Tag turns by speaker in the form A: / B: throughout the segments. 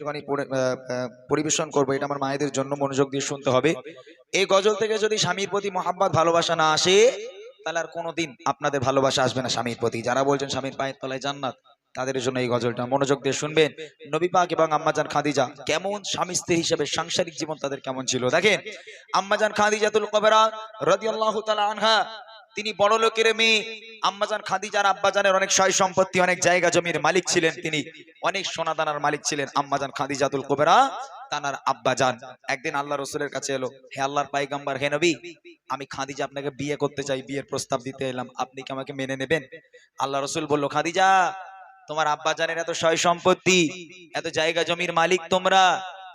A: একটুখানি পরিবেশন করব। এটা আমার মায়েদের জন্য মনোযোগ দিয়ে শুনতে হবে। এই গজল থেকে যদি স্বামীর প্রতি মহাব্বত, ভালোবাসা না আসে, তাহলে আর কোনোদিন আপনাদের ভালোবাসা আসবে না স্বামীর প্রতি। যারা বলছেন স্বামীর পায়ের তলায় জান্নাত, তাদের জন্য এই গজলটা মনোযোগ দিয়ে শুনবেন। নবী পাক এবং আম্মাজান খাদিজা কেমন স্বামী স্ত্রী হিসেবে সাংসারিক জীবন তাদের কেমন ছিল? দেখেন আম্মাজান খাদিজাতুল কবরা রাদিয়াল্লাহু তাআলা আনহা তিনি বড় লোকের মেয়ে, আম্মাজান, খাদিজার আব্বাজানের অনেক সয় সম্পত্তি, অনেক জায়গা জমির মালিক ছিলেন তিনি। অনেক সোনাদানার মালিক ছিলেন আম্মাজান খাদিজাতুল কুবরা, তানার আব্বাজান। একদিন আল্লাহ রসুলের কাছে এলো, হে আল্লাহর পাইগাম্বার, হে নবী, আমি খাদিজা আপনাকে বিয়ে করতে চাই, বিয়ের প্রস্তাব দিতে এলাম, আপনি কি আমাকে মেনে নেবেন? আল্লাহ রসুল বলল, খাদিজা, তোমার আব্বাজানের এত সয় সম্পত্তি, এত জায়গা জমির মালিক তোমরা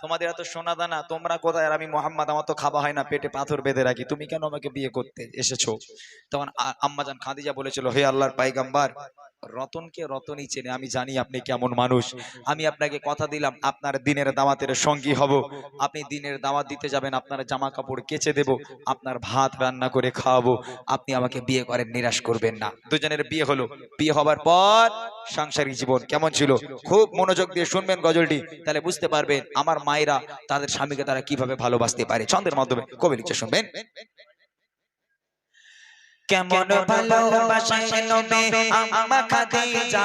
A: তোমাদের এত সোনা দানা, তোমরা কোথায়? আর আমি মোহাম্মদ, আমার তো খাওয়া হয় না, পেটে পাথর বেঁধে রাখি। তুমি কেন আমাকে বিয়ে করতে এসেছ? তখন আম্মাজান খাদিজা বলেছিল, হে আল্লাহর পাইগাম্বার রতনকে রতনই চেনে। আমি জানি আপনি কেমন মানুষ। আমি আপনাকে কথা দিলাম, আপনার দিনের দাওয়াতের সঙ্গী হব। আপনি দিনের দাওয়াত দিতে যাবেন, আপনার জামা কাপড় কেচে দেব, আপনার ভাত রান্না করে খাওয়াবো। আপনি আমাকে বিয়ে করেন নিরাশ করবেন না। দুজনের বিয়ে হলো। বিয়ে হবার পর সাংসারিক জীবন কেমন ছিল? খুব মনোযোগ দিয়ে শুনবেন গজলটি, তাহলে বুঝতে পারবেন আমার মায়েরা তাদের স্বামীকে তারা কীভাবে ভালোবাসতে পারে। ছন্দের মাধ্যমে কবি লিখছে শুনবেন।
B: কেমন ভালোবাসে নবী আম্মা খাদিজা?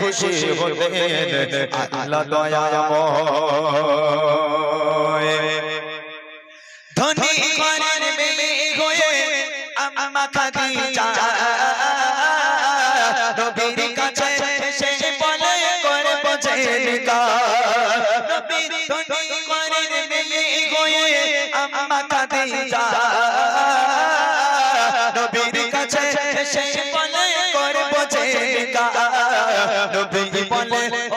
B: খুশি হতেন আল্লাহ দয়াময় ধনী ঘরের মেয়ে হয়ে আম্মা খাদিজা নবীর কাছে সে বলে করে ধনী আম্মা খাদিজা নবীর সে man.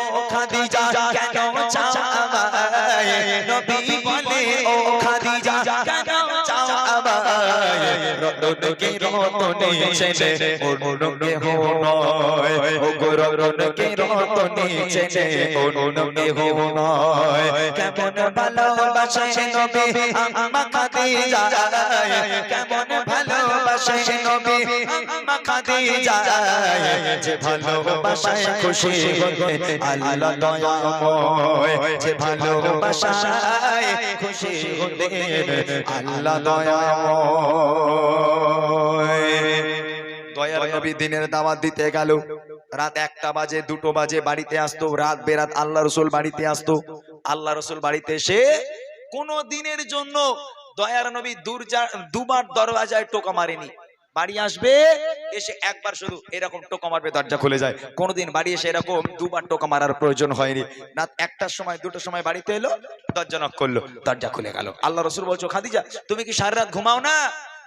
B: রতনকে রতনে চেনে অন্যকে হো নয় ও রতনে চেনে অন্যকে হো কেমন ভালোবাসে নবী আম্মা খাদিজা কেমন ভালোবাসে নবী আম্মা খাদিজা যে ভালোবাসায় খুশি হতে আল্লাহ দয়াময় যে ভালোবাসায় খুশি হতে আল্লাহ দয়াময়
A: দয়ার নবী দিনের দাওয়াত দিতে গেল। রাত একটা বাজে, দুটো বাজে, বাড়িতে আসতো। রাত বেরাত আল্লাহ রসুল বাড়িতে আসতো। আল্লাহ রসুল বাড়িতে এসে কোন দিনের জন্য দয়ার নবী দুবার দরওয়াজায় টোকা মারেনি। বাড়ি আসবে, এসে একবার শুধু এরকম টোকা মারবে, দরজা খুলে যায়। কোনোদিন বাড়ি এসে এরকম দুবার টোকা মারার প্রয়োজন হয়নি। রাত একটার সময়, দুটোর সময় বাড়িতে এলো, দরজা নক করল, দরজা খুলে গেল। আল্লাহ রসুল বলছো, খাদিজা, তুমি কি সারা রাত ঘুমাও না?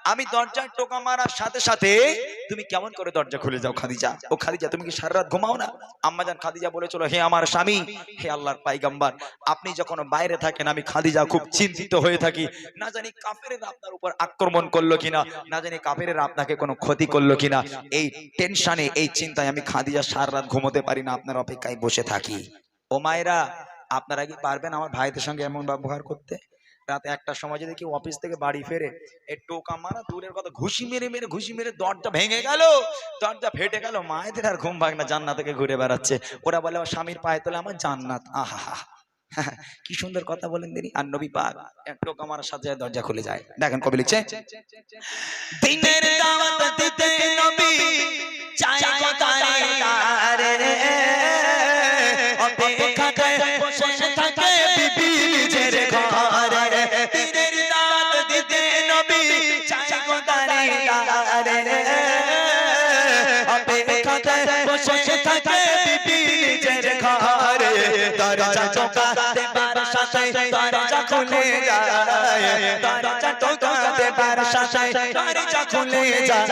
A: আমি দরজায় টোকা মারার সাথে সাথে তুমি কেমন করে দরজা খুলে যাও, খাদিজা? ও খাদিজা, তুমি কি সারা রাত ঘুমাও না? আম্মাজান খাদিজা বলেছিল, হে আমার স্বামী, হে আল্লাহর পাইগাম্বার, আপনি যখন বাইরে থাকেন, আমি খাদিজা খুব চিন্তিত হয়ে থাকি। না জানি কাফেরের আপনার উপর আক্রমণ করল কিনা, না জানি কাফেরের আপনাকে কোনো ক্ষতি করল কিনা। এই টেনশনে, এই চিন্তায় আমি খাদিজা সারা রাত ঘুমোতে পারি না, আপনার অপেক্ষায় বসে থাকি। ও মায়েরা, আপনারা কি পারবেন আমার ভাইদের সঙ্গে এমন ব্যবহার করতে? রাতে একটার সময় যদি কেউ অফিস থেকে বাড়ি ফেরে এই টোকা মারা দূরের কথা, ঘুষি মেরে মেরে, ঘুষি মেরে দরজা ভেঙে গেল। দরজা ফেটে গেল, মায়েদের আর ঘুম ভাগ না, জান্নাত থেকে ঘুরে বেড়াচ্ছে। ওরা বলে, আমার স্বামীর পায়ে তোলে আমার জান্নাত। আহা কি সুন্দর কথা বলেন তিনি। আর নবী পাক এক টোকা মারার সাথে দরজা খুলে যায়। দেখেন কবি লিখছে,
B: দিনের দাওয়াত দিতে নবী চাই গো তারে? তারে অপেক্ষাতে বসে থাকে সাথে দরজা খুলে যায়। দরজা টোকা দেবার সাথে দরজা খুলে যায়।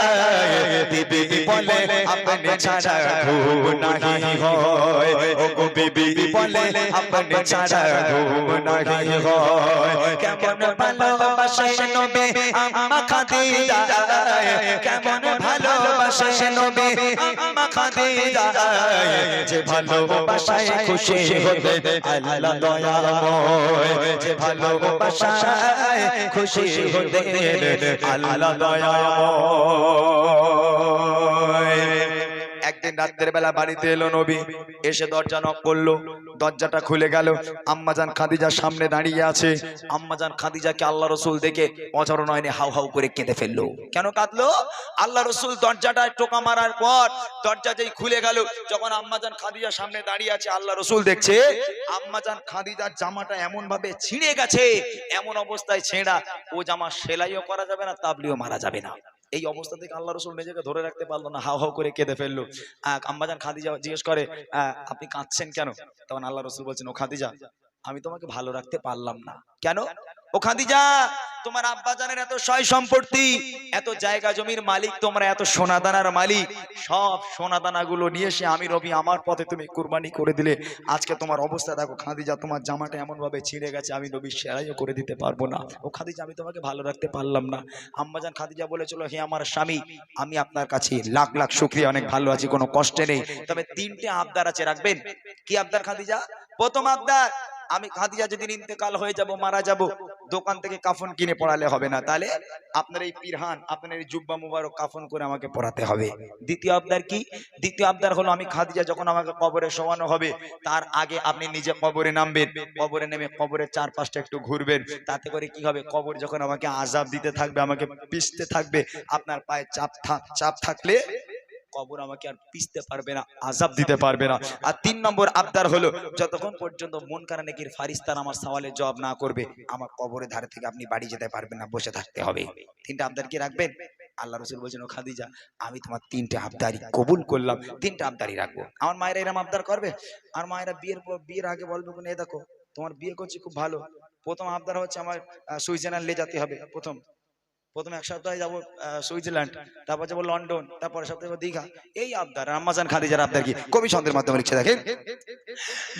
B: বিবি বলে আপনি ছাড়া ঘুম নাহি হয়। ও গো বিবি বলে আপনি ছাড়া ঘুম নাহি হয়। কেমন ভালোবাসে নবী আম্মা খাদিজা। কেমন ভালোবাসে নবী আম্মা খাদিজা। যে ভালোবাসায় খুশি হতে আল্লাহ দয়াময়। যে ভালোবাসায় খুশি হতে আল্লাহ দয়াময়।
A: একদিন রাত্রের বেলা বাড়িতে এলো নবী। এসে দরজা নক করল। দরজাটা খুলে গেল। আম্মাজান খাদিজা সামনে দাঁড়িয়ে আছে। আম্মাজান খাদিজাকে আল্লাহ রসুল দেখে অঝর নয়নে হাউ হাউ করে কেঁদে ফেলল। কেন কাঁদলো? আল্লাহ রসুল দরজাটায় টোকা মারার পর দরজা যেই খুলে গেল, যখন আম্মাজান খাদিজা সামনে দাঁড়িয়ে আছে, আল্লাহ রসুল দেখছে আম্মাজান খাদিজার জামাটা এমন ভাবে ছিঁড়ে গেছে, এমন অবস্থায় ছেঁড়া, ও জামা সেলাইও করা যাবে না, তাবলিও মারা যাবে না। এই অবস্থা থেকে আল্লাহ রসুল নিজেকে ধরে রাখতে পারল না হাও হাও করে কেঁদে ফেলল। আহ, আম্মাজান খাদিজা জিজ্ঞেস করে আপনি কাঁদছেন কেন? তখন আল্লাহ রসুল বলছেন ও খাদিজা আমি তোমাকে ভালো রাখতে পারলাম না। কেন? ও খাদিজা তোমার আব্বাজানের এত সয় সম্পত্তি, এত জায়গা জমির মালিক, তোমরা এত সোনাদানার মালিক, সব সোনাদানা গুলো নিয়ে এসে আমি রবি, আমার পথে তুমি কুরবানি করে দিলে। আজকে তোমার অবস্থা দেখো, খাদিজা তোমার জামাটা এমন ভাবে ছিঁড়ে গেছে, আমি রবি সেরাইও করে দিতে পারব না। ও খাদিজা, আমি তোমাকে ভালো রাখতে পারলাম না। আম্মাজান খাদিজা বলেছিল, হে আমার স্বামী, আমি আপনার কাছে লাখ লাখ শুক্রিয়া, অনেক ভালো আছি, কোনো কষ্টে নেই। তবে তিনটে আবদার আছে, রাখবেন? কি আবদার খাদিজা? প্রথম আবদার আমি খাদিজা যেদিন ইন্তেকাল হয়ে যাব, মারা যাব, দোকান থেকে কাফন কিনে পড়ালে হবে না। তাহলে আপনার এই পিরহান, আপনার এই জুব্বা মুবারক কাফন করে আমাকে পড়াতে হবে। দ্বিতীয় আবদার কি? দ্বিতীয় আবদার হলো আমি খাদিজা যখন আমাকে কবরে শোয়ানো হবে, তার আগে আপনি নিজে কবরে নামবেন। কবরে নেমে কবরের চার পাঁচটা একটু ঘুরবেন। তাতে করে কি হবে? কবর যখন আমাকে আজাব দিতে থাকবে, আমাকে পিষতে থাকবে, আপনার পায়ে চাপ থাক চাপ থাকলে কবর আমাকে আর পিষতে পারবে না আজাব দিতে পারবে না। আর তিন নম্বর আবদার হলো যতক্ষণ পর্যন্ত মন কারা নাকির ফারিস্তান আমার সওয়ালের জবাব না করবে আমার কবরের ধারে থেকে আপনি বাড়ি যেতে পারবেন না বসে থাকতে হবে। তিনটা আবদার কি রাখবেন? আল্লাহ রসুল বলছেন ও খাদিজা আমি তোমার তিনটে আবদারি কবুল করলাম তিনটা আবদারি রাখব। আমার মায়েরা এরম আবদার করবে? আর মায়েরা বিয়ের পর বিয়ের আগে বলবে কোন এ দেখো তোমার বিয়ে করছি খুব ভালো। প্রথম আবদার হচ্ছে আমার সুইজারল্যান্ডে যেতে হবে প্রথম। প্রথম এক সপ্তাহে যাব সুইজারল্যান্ড, তারপর যাব লন্ডন, তারপর সপ্তাহে যাব দীঘা। এই আবদার আম্মাজান খাদিজার আবদার কি? কবি ছন্দের মাধ্যমে লিখছে, দেখেন।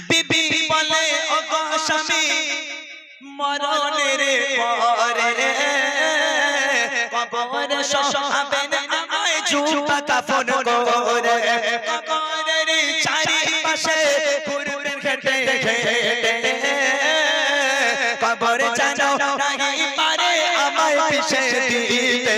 B: বিবি বলে ও গো স্বামী, মরণের পরে রে। কবর আমায় জুতা কাফন করে। আমায় পিছে দিতে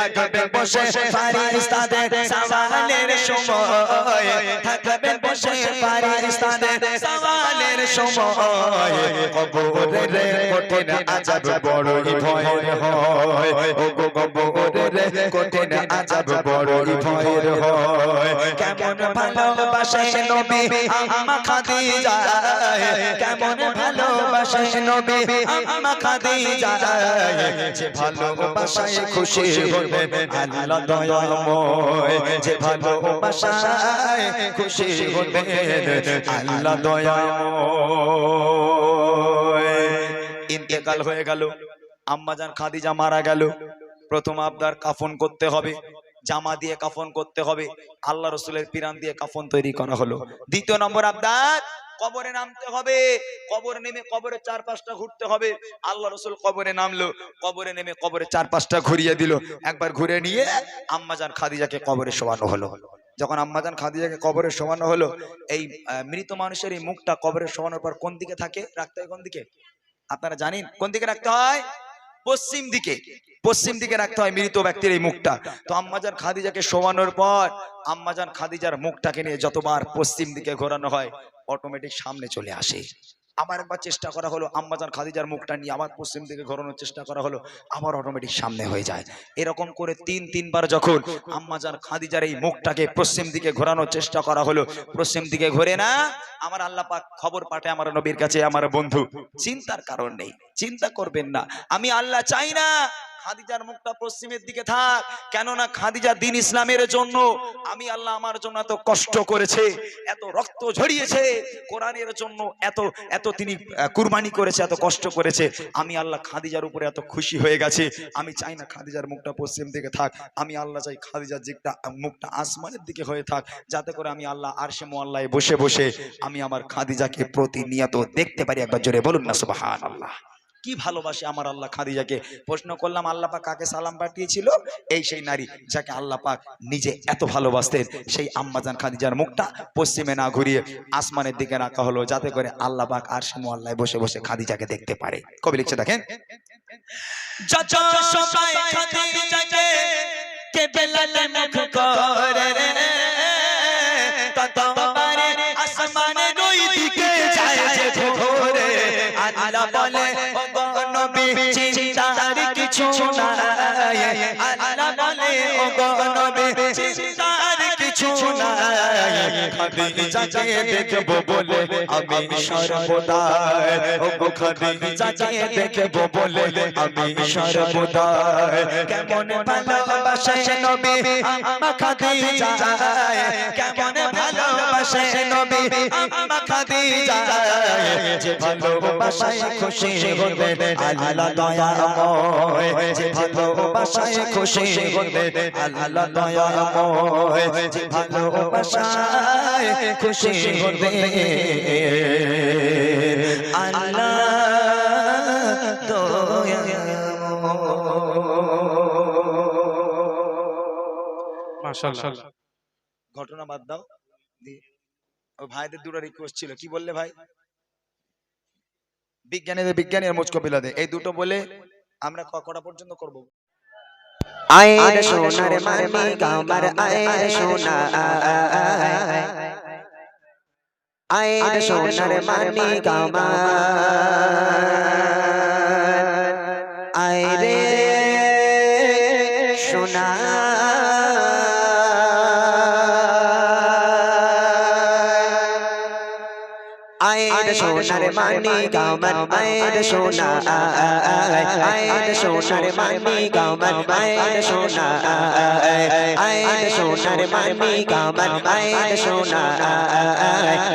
B: থাকবে বসে ফারিস্তাদের সওয়ালের সময়। থাকবে বসে ফারিস্তাদের সওয়ালের সময়।
C: কবরের কঠিন আজাব বড়ই ভয়ের হয়। ও কঠিন আজাব বড়ই ভয়ের হয়।
B: কেমন ভালোবাসে নবী আম্মা খাদিজা। কেমন ভালোবাসে নবী আম্মা খাদিজা।
C: যে ভালোবাসায় খুশি হবেন
A: ইন্তেকাল হয়ে গেল আম্মাজান খাদিজা মারা গেল প্রথম আবদার কাফন করতে হবে জামা দিয়ে কাফন করতে হবে আল্লাহ রসুলের পিরান দিয়ে কাফন তৈরি করা হলো। দ্বিতীয় নম্বর আবদার কবরে নামতে হবে। কবরে নেমে কবরে চার পাঁচটা ঘুরতে হবে। আল্লাহ রসুল কবরে নামলো। কবরে নেমে কবরে চার পাঁচটা ঘুরিয়ে দিল। একবার ঘুরে নিয়ে আম্মাজান খাদিজাকে কবরে শোয়ানো হলো। যখন আম্মাজান খাদিজাকে কবরে শোয়ানো হলো, এই মৃত মানুষের এই মুখটা কবরে শোয়ানোর পর কোন দিকে থাকে? রাখতে হয় কোন দিকে? আপনারা জানেন? কোন দিকে রাখতে হয়? পশ্চিম দিকে পশ্চিম দিকে রাখতে হয় মৃত ব্যক্তির এই মুখটা। তো আম্মাজান খাদিজাকে শোয়ানোর পর আম্মাজান খাদিজার মুখটাকে নিয়ে যতবার পশ্চিম দিকে ঘোরানো হয় অটোমেটিক সামনে চলে আসে। আবার একবার চেষ্টা করা হলো আম্মাজান খাদিজার মুখটা নিয়ে আমার পশ্চিম দিকে ঘোরানোর চেষ্টা করা হলো, আমার অটোমেটিক সামনে হয়ে যায়। এরকম করে তিন, তিনবার যখন আম্মাজান খাদিজার এই মুখটাকে পশ্চিম দিকে ঘোরানোর চেষ্টা করা হলো, পশ্চিম দিকে ঘোরে না, আমার আল্লাহ পাক খবর পাঠে আমার নবীর কাছে, আমার বন্ধু। চিন্তার কারণ নেই, চিন্তা করবেন না। আমি আল্লাহ চাই না খাদিজার মুখটা পশ্চিমের দিকে থাক। কেননা খাদিজা দিন ইসলামের জন্য আমি আল্লাহ আমার জন্য এত কষ্ট করেছে, এত রক্ত ঝরিয়েছে, কোরআনের জন্য এত এত তিনি কুরবানি করেছে, এত কষ্ট করেছে। আমি আল্লাহ খাদিজার উপরে এত খুশি হয়ে গেছে। আমি চাই না খাদিজার মুখটা পশ্চিম দিকে থাক। আমি আল্লাহ চাই খাদিজার দিকটা মুখটা আসমানের দিকে হয়ে থাক। যাতে করে আমি আল্লাহ আরশে মোয়াল্লায় বসে বসে আমি আমার খাদিজাকে প্রতিনিয়ত দেখতে পারি। একবার জোরে বলুন না সুবহান আল্লাহ কি ভালোবাসে আমার আল্লাহ খাদিজাকে? প্রশ্ন করলাম, আল্লাহ পাক কাকে সালাম পাঠিয়েছিল? এই সেই নারী যাকে আল্লাহ পাক নিজে এত ভালোবাসতেন, সেই আম্মাজান খাদিজার মুখটা পশ্চিমে না ঘুরিয়ে আসমানের দিকে রাখা হলো যাতে করে আল্লাহ পাক আর আল্লাহ বসে বসে খাদিজাকে দেখতে পারে। কবি লিখছে, দেখেন।
B: খাদিজাকে কে বেলাতে মুখ করে রে। গো চিন্তার কিছু নাই। আল্লাহ বলে, ও গো নবী চিন্তার কিছু নাই।
C: খাদিজাকে দেখব বলে আমি সর্বদা। ও খাদিজাকে দেখব বলে আমি সর্বদা।
B: কেমন ভালোবাসে নবী আমা খাদিজা। কেমন ভালোবাসে নবী আমা খাদিজা
C: যে ভালোবাসায় খুশি হতে আল্লাহ দয়াময় যে ভালোবাসায় খুশি হতে আল্লাহ দয়াময় যে ভালোবাসায় খুশি হতে আল্লাহ
D: মাশাআল্লাহ।
A: ঘটনা বাদ দাও। ভাইদের দুটো রিকোয়েস্ট ছিল। কি বললে ভাই? বিজ্ঞানীদের বিজ্ঞানী আর মুচকো পিলাদে এই দুটো বলে আমরা কটা পর্যন্ত করব?
E: আয়ের সোনার মানি গামার আয়ের সোনা আয়ের সোনার মানি গামার। সোনার মানি গামার আয়ের সোনা আয়ের সোনার মানি গামার আয়ের সোনা আয়ের সোনার মানি গামার আয়ের সোনা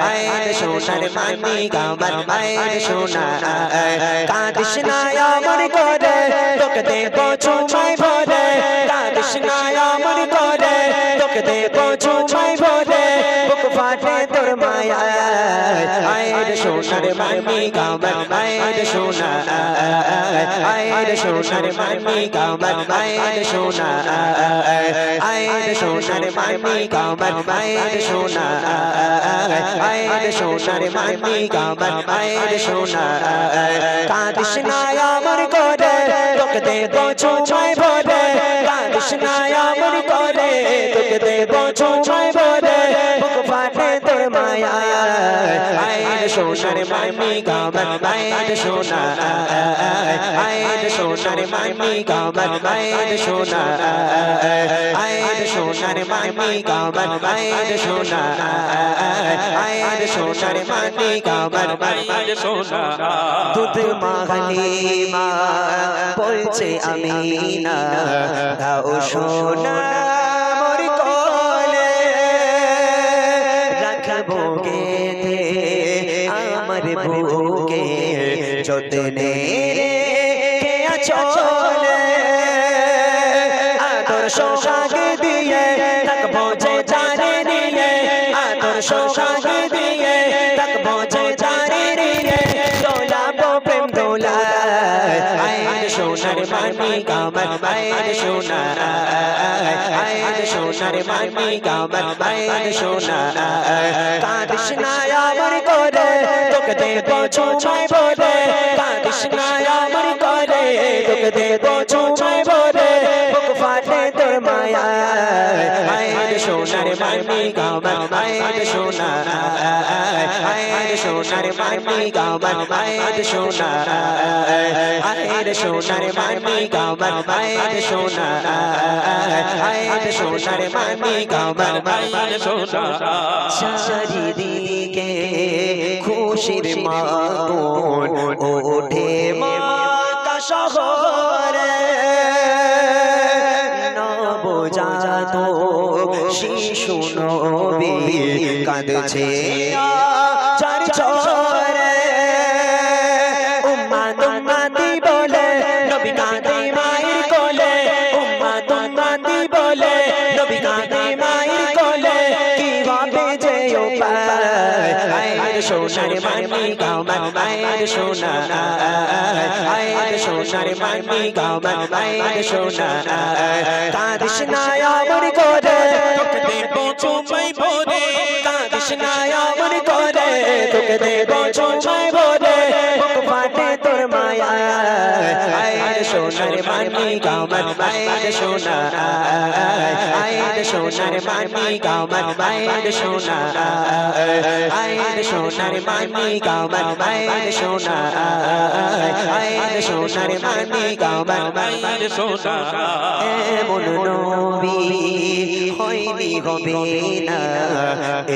E: আয়ের সোনার মানি গামার আয়ের সোনা কাদিস না আমার করে তোকে দেব মানি গামার সোনা আয়ের সোনার মানি গামার আয়ের সোনা আয়ের সোনার মানি গামার আয়ের সোনা আয়ের সোনার মানি গামার আয়ের সোনা, কাদিস না আমার করে, তোকে দেব চুমাই ভরে কাদিস না আমার করে, তোকে দেব চুমাই ভরে মায়া আয়ের সোনার মানি গামার আয়ের সোনা আয়ের সোনার মানি গামার আয়ের সোনা আয়ের সোনার মানি গামার আয়ের সোনা আয়ের সোনার মানি গামার আয়ের সোনা দুধ মাগলি মা বলছে আমি না দাও সোনা আমার বুকে যতনে রে চলে আদর সোহাগ দিয়ে থাকব যে জানে নিয়ে আদর সোহাগ দিয়ে থাকব যে জানে নিয়ে। দোলাবো প্রেম দোলা আয়ের সোনার মানি কামার আয়ের সোনা আয়ের সোনার মানি কামার আয়ের সোনা কাদিস না আমার করে তোকে দেব চুমাই বলে কাদিস না আমার করে তোকে দেব চুমাই ভরে বুক ফাটে তোর মায়া আয় সোনার মানি কামার আয়ের সোনা সোনার মানি গামান মায়ের সোনা আয়ের সোনার মানি গামান মায়ের সোনা আয়ের সোনার মানি গামান মায়ের সোনা চারিদিকে খুশির মাগুন ওঠে মাতা শহরে। নবজাত শিশু নবী কাঁদছে। গাও আয়ের সোনা কাঁদিস না আমার করে
B: তোকে দেব চুমাই ভরে
E: কাঁদিস না আমার করে তোকে দেব চুমাই ভরে বুক ফাটে তোর মায়া আয়ের সোনার মানি গাও আয়ের সোনা আয়ের সোনার মানি গাও আয়ের সোনা আয়ের সোনার মানি গাও আয়ের সোনা আয়ের সোনার মানি গাও
B: মায়ের সোনা
E: এমন নবী হয়নি হবে না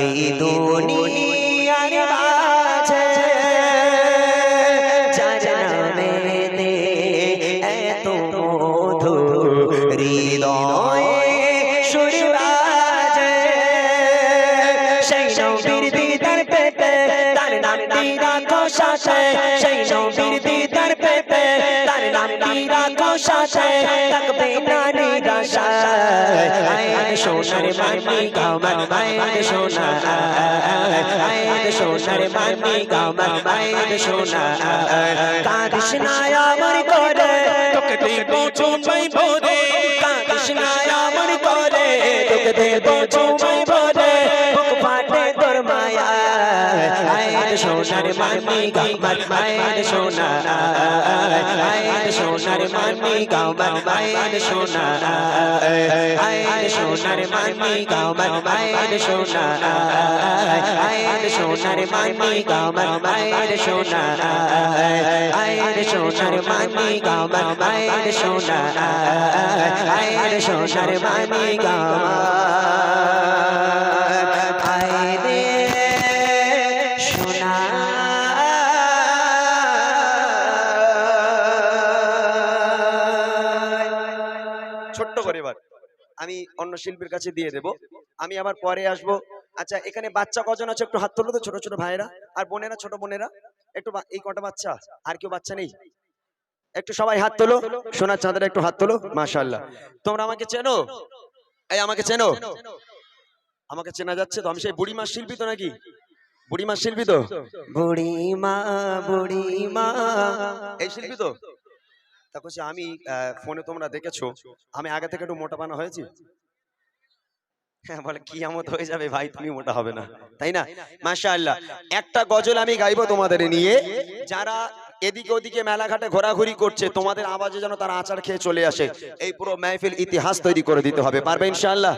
E: এই দুনিয়ার মাঝে যার নামেতে এত মধু হৃদয়ে। সাথে, সেই নবীর দিদার পেতে তার নামটি রাখো সাথে, থাকবে না নিরাশা আয়ের সোনার মানি গাও আয়ের সোনা আয়ের সোনার মানি গাও আয়ের সোনা। কাঁদিস না আমার করে
B: তোকে দেব চুমাই ভরে।
E: কাঁদিস না আমার করে তোকে দেব চুমাই ভরে। আয়ের সোনার মানি গাও আয়ের সোনা আয়ের সোনার মানি গাও আয়ের সোনা আয়ের সোনার মানি গাও আয়ের সোনা আয়ের সোনার মানি গাও আয়ের সোনা আয়ের সোনার মানি গাও আয়ের সোনা আয়ের সোনার মানি গাও।
C: ছোট্ট করে এবার। আমি অন্য শিল্পীর কাছে দিয়ে দেব। আমি আবার পরে আসব। আচ্ছা এখানে বাচ্চা কজন আছে? একটু হাত তোলো তো ছোট ছোট ভাইয়েরা। আর বোনেরা ছোট বোনেরা? একটু এই কটা বাচ্চা? আর কেউ বাচ্চা নেই? একটু সবাই হাত তোলো। সোনার চাঁদের একটু হাত তোলো। মাশাআল্লাহ। তোমরা আমাকে চেনো? এই আমাকে চেনো? আমাকে চেনা যাচ্ছে তো? আমি সেই বুড়ি বুড়িমা শিল্পী তো নাকি? বুড়ি বুড়িমা শিল্পী তো?
E: বুড়ি মা বুড়ি মা
C: এই শিল্পী তো? তা বলছি আমি আহ, ফোনে তোমরা দেখেছ? আমি আগে থেকে একটু মোটা বানা হয়েছি? হ্যাঁ বলে কি আমত হয়ে যাবে ভাই? তুমি মোটা হবে না। তাই না? মাশাআল্লাহ। একটা গজল আমি গাইবো তোমাদের নিয়ে। যারা এদিকে ওদিকে মেলাঘাটে ঘোরাঘুরি করছে, তোমাদের আওয়াজে যেন তারা আচার খেয়ে চলে আসে। এই পুরো মেহফিল ইতিহাস তৈরি করে দিতে হবে। পারবে ইনশাআল্লাহ?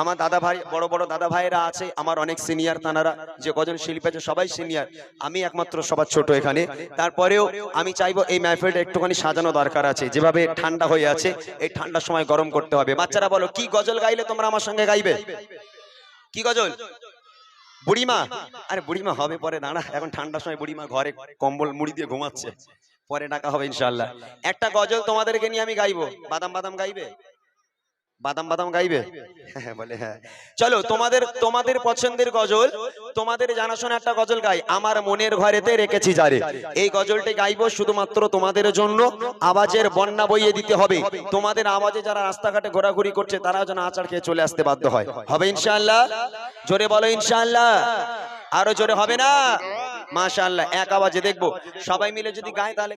C: আমার দাদা ভাই, বড় বড় দাদা ভাইরা আছে, আমার অনেক সিনিয়র তানারা, যে কজন শিল্পী আছে, সবাই সিনিয়র। আমি একমাত্র সবার ছোট এখানে। তারপরেও আমি চাইব এই মেহফিলটা একটুখানি সাজানো দরকার আছে। যেভাবে ঠান্ডা হয়ে আছে, এই ঠান্ডার সময় গরম করতে হবে। বাচ্চারা বলো, কি গজল গাইলে তোমরা আমার সঙ্গে গাইবে? কি গজল? বুড়িমা, আরে বুড়িমা হবে পরে, দাঁড়া। এখন ঠান্ডার সময় বুড়িমা ঘরে কম্বল মুড়ি দিয়ে ঘুমাচ্ছে। পরে ডাকা হবে ইনশাল্লাহ একটা গজল তোমাদেরকে নিয়ে আমি গাইবো। বাদাম বাদাম গাইবে? বাদাম বাদাম গাইবে? হ্যাঁ বলে হ্যাঁ। চলো তোমাদের তোমাদের পছন্দের গজল তোমাদের জানাশোনা একটা গজল গাই। আমার মনের ঘরেতে রেখেছি যারে। এই গজলটি গাইবো শুধুমাত্র তোমাদের জন্য। আওয়াজের বন্যা বইয়ে দিতে হবে। তোমাদের আওয়াজে যারা রাস্তাঘাটে ঘোরাঘুরি করছে তারা যেন আচার খেয়ে চলে আসতে বাধ্য হয়। হবে ইনশাআল্লাহ? জোরে বলো ইনশাআল্লাহ। আরও জোরে হবে না? মাশাআল্লাহ এক আওয়াজে দেখব। সবাই মিলে যদি গায় তাহলে